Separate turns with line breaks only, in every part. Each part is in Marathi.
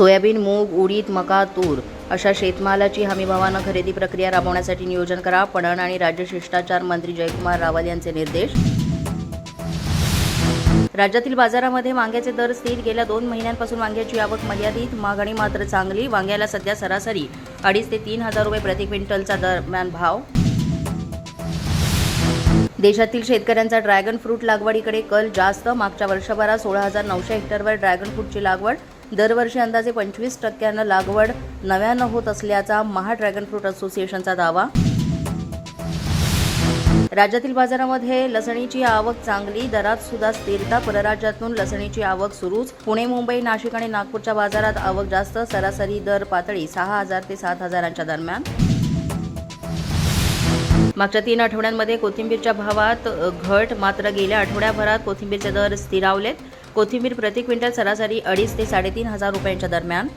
सोयाबीन मूग उडीद मका तूर अशा शेतमालाची हमीभावानं खरेदी प्रक्रिया राबवण्यासाठी नियोजन करा. पणन आणि राज्य शिष्टाचार मंत्री जयकुमार रावल यांचे निर्देश. राज्यातील बाजारामध्ये वांग्याचे दर स्थिर. गेल्या दोन महिन्यांपासून वांग्याची आवक मर्यादित. मागणी मात्र चांगली. वांग्याला सध्या सरासरी अडीच ते तीन हजार रुपये प्रति क्विंटलचा दरम्यान भाव. देशातील शेतकऱ्यांचा ड्रॅगन फ्रूट लागवडीकडे कल जास्त. मागच्या वर्षभरात सोळा हजार नऊशे हेक्टरवर ड्रॅगन फ्रूटची लागवड दरवर्षी अंदाजे पंचवीस टक्क्यानं लागवड नव्यानं होत असल्याचा महा ड्रॅगन फ्रूट असोसिएशनचा दावा. राज्यातील बाजारामध्ये लसणीची आवक चांगली दरात सुद्धा स्थिरता परराज्यातून लसणीची आवक सुरूच. पुणे मुंबई नाशिक आणि नागपूरच्या बाजारात आवक जास्त सरासरी दर पातळी सहा हजार ते सात हजारांच्या दरम्यान. मागच्या तीन आठवड्यांमध्ये कोथिंबीरच्या भावात घट मात्र गेल्या आठवड्याभरात कोथिंबीरचे दर स्थिरावलेत. कोथिंबीर प्रति क्विंटल सरासरी अडीच ते साडेतीन हजार रुपयांच्या दरम्यान.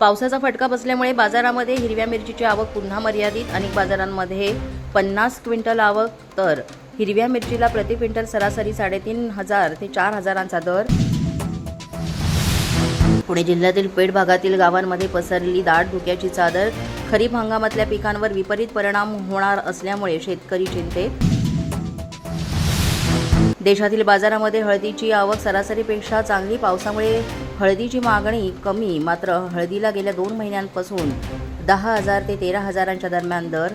पावसाचा फटका बसल्यामुळे बाजारामध्ये हिरव्या मिरचीची आवक पुन्हा मर्यादित अनेक बाजारांमध्ये पन्नास क्विंटल आवक. तर हिरव्या मिरचीला प्रति क्विंटल सरासरी साडेतीन हजार ते चार हजारांचा दर. पुणे जिल्ह्यातील पेठ भागातील गावांमध्ये पसरली दाट धुक्याची चादर खरीप हंगामातल्या पिकांवर विपरीत परिणाम होणार असल्यामुळे शेतकरी चिंतेत. देशातील बाजारामध्ये हळदीची आवक सरासरीपेक्षा चांगली. पावसामुळे हळदीची मागणी कमी. मात्र हळदीला गेल्या दोन महिन्यांपासून दहा हजार ते तेरा हजारांच्या दरम्यान दर.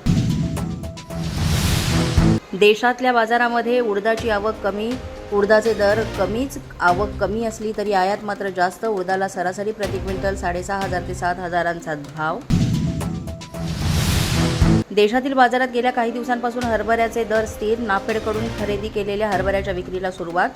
देशातल्या बाजारामध्ये उडदाची आवक कमी. उडदाचे दर कमीच. आवक कमी असली तरी आयात मात्र जास्त. उडदाला सरासरी प्रति क्विंटल साडेसहा हजार ते सात हजारांचा भाव. देशातील बाजारात गेल्या काही दिवसांपासून हरभऱ्याचे दर स्थिर नाफेडकडून खरेदी केलेल्या हरभऱ्याच्या विक्रीला सुरुवात.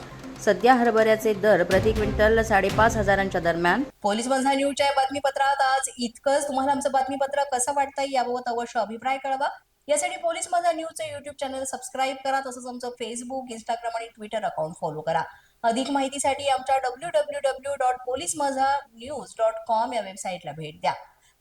सध्या हरभऱ्याचे दर प्रति क्विंटल साडेपाच हजारांच्या दरम्यान.
पोलीस बंधा न्यूजच्या बातमीपत्रात आज इतकंच. तुम्हाला आमचं बातमीपत्र कसं वाटतंय याबाबत अवश्य अभिप्राय कळवा. यासाठी पोलीस माझा न्यूजचं युट्यूब चॅनल सबस्क्राईब करा तसंच आमचं फेसबुक इंस्टाग्राम आणि ट्विटर अकाउंट फॉलो करा. अधिक माहितीसाठी आमच्या W W W dot police Mazha news dot com या वेबसाईटला भेट द्या.